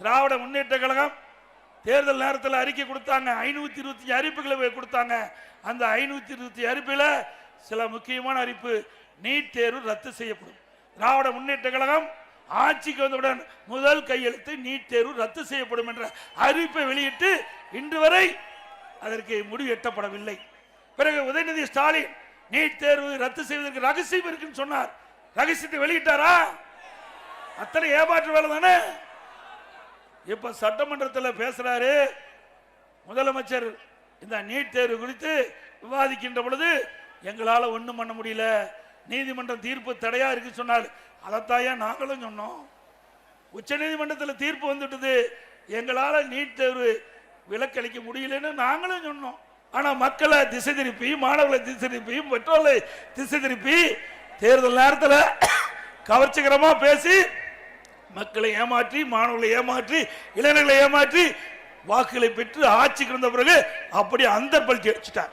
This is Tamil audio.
திராவிட முன்னேற்ற கழகம் தேர்தல் நேரத்தில் அறிக்கை கொடுத்தாங்க. ஐநூத்தி இருபத்தி அறிவிப்புகளை போய் கொடுத்தாங்க. அந்த ஐநூத்தி இருபத்தி அறிப்பில் சில முக்கியமான அறிப்பு நீட் தேர்வு ரத்து செய்யப்படும். திராவிட முன்னேற்ற கழகம் ஆட்சிக்கு வந்தவுடன் முதல் கையெழுத்து நீட் தேர்வு ரத்து செய்யப்படும் என்ற அறிவிப்பை வெளியிட்டு இன்று வரை அதற்கு முடிவு எட்டப்படவில்லை பிறகு உதயநிதி ஸ்டாலின் நீட் தேர்வு ரத்து செய்வதற்கு ரகசியம் இருக்குன்னு சொன்னார். ரகசியத்தை வெளியிட்டாரா? அத்தனை ஏமாற்று வேலை தானே இப்ப சட்டமன்றத்தில் பேசுறாரு முதலமைச்சர். இந்த நீட் தேர்வு குறித்து விவாதிக்கின்ற பொழுது எங்களால் ஒன்றும் பண்ண முடியல. நீதிமன்றம் தீர்ப்பு தடையா இருக்கு சொன்னார். அதைத்தாயா நாங்களும் சொன்னோம். உச்ச நீதிமன்றத்தில் தீர்ப்பு வந்துட்டது. எங்களால் நீட் தேர்வு விலக்களிக்க முடியலன்னு நாங்களும் சொன்னோம். ஆனா மக்களை திசை திருப்பி மாணவர்களை திசை திருப்பி பெற்றோர்களை திசை திருப்பி தேர்தல் நேரத்தில் கவர்ச்சிகரமா பேசி மக்களை ஏமாற்றி மாணவர்களை ஏமாற்றி இளைஞர்களை ஏமாற்றி வாக்குகளை பெற்று ஆட்சிக்கு வந்த பிறகு அப்படி அந்த பல்ட்டி அடிச்சிட்டார்.